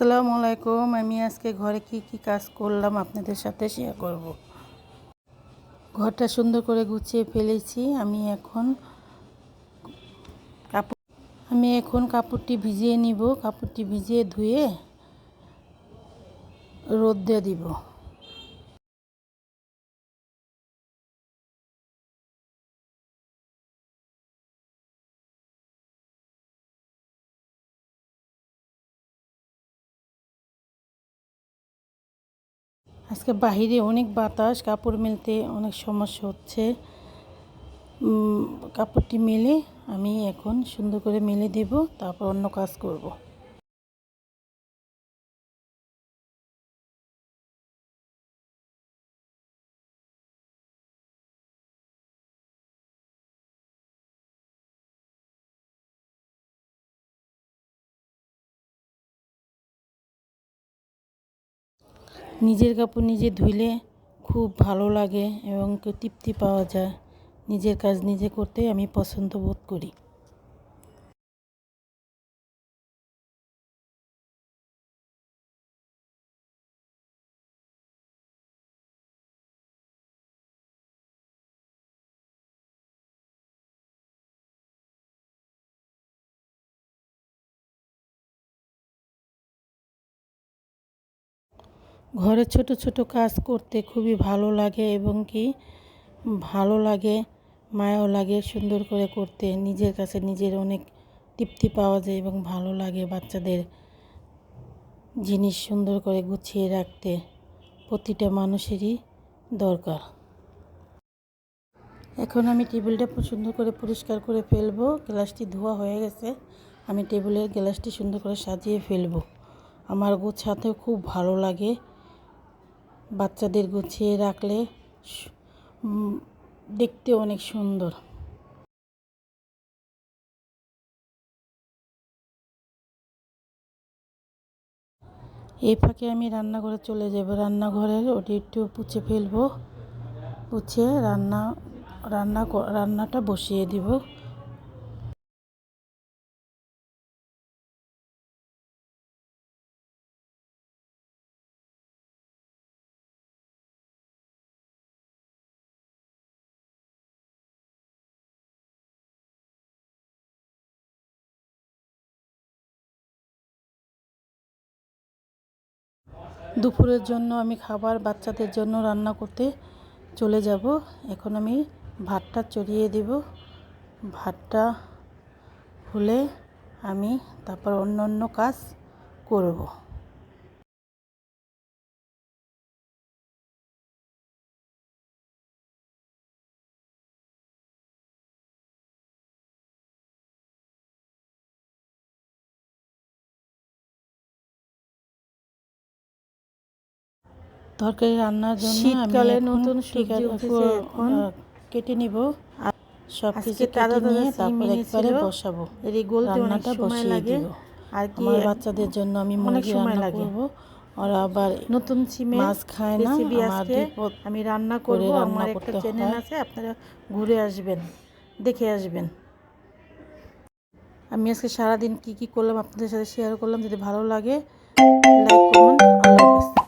আসসালামু আলাইকুম। আমি আজকে ঘরে কি কি কাজ করলাম আপনাদের সাথে শেয়ার করব। ঘরটা সুন্দর করে গুছিয়ে ফেলেছি। আমি এখন কাপড়, আমি এখন কাপড়টি ভিজিয়ে নিব। কাপড়টি ভিজিয়ে ধুয়ে রোদ দিয়ে দিব। আজকে বাহিরে অনেক বাতাস, কাপড় মেলতে অনেক সমস্যা হচ্ছে। কাপড়টি মেলে আমি এখন সুন্দর করে মেলে দেব, তারপর অন্য কাজ করব। নিজের কাপড় নিজে ধুইলে খুব ভালো লাগে এবং তৃপ্তি পাওয়া যায়। নিজের কাজ নিজে করতে আমি পছন্দ বোধ করি। ঘরে ছোট ছোট কাজ করতে খুবই ভালো লাগে এবং কি ভালো লাগে, মায়াও লাগে সুন্দর করে করতে। নিজের কাছে নিজের অনেক তৃপ্তি পাওয়া যায় এবং ভালো লাগে বাচ্চাদের জিনিস সুন্দর করে গুছিয়ে রাখতে। প্রতিটা মানুষেরই দরকার। এখন আমি টেবিলটা সুন্দর করে পরিষ্কার করে ফেলব। গ্লাসটি ধোয়া হয়ে গেছে। আমি টেবিলের গ্লাসটি সুন্দর করে সাজিয়ে ফেলব। আমার গোছাতেও খুব ভালো লাগে। বাচ্চাদের গুছিয়ে রাখলে দেখতে অনেক সুন্দর। এই ফাঁকে আমি রান্নাঘরে চলে যাব। রান্নাঘরের ওটি একটু পুছে ফেলব, পুছে রান্না রান্না রান্নাটা বসিয়ে দিব। দুপুরের জন্য আমি খাবার বাচ্চাদের জন্য রান্না করতে চলে যাব। এখন আমি ভাতটা চড়িয়ে দেব। ভাতটা হলে আমি তারপর অন্য অন্য কাজ করব। তরকারি রান্নার জন্য শীতকালে নতুন সবজি এখন। কেটে নিব। আর সব কিছু কেটে নিয়ে তারপর একবারে বসাবো। এই অনেক রান্নাটা বসিয়ে লাগে। দিব। আর কি আমার বাচ্চাদের জন্য আমি অনেক মুরগি সময় রান্না লাগে। করব। ওরা আবার নতুন সিমে মাছ খায় না আমি রান্না করে করব আমার একটা চ্যানেল আছে আপনারা ঘুরে আসবেন দেখে আসবেন। আমি আজকে সারাদিন কি কি করলাম আপনাদের সাথে শেয়ার করলাম। যদি ভালো লাগে লাইক করুন আল্লাহ হাফেজ।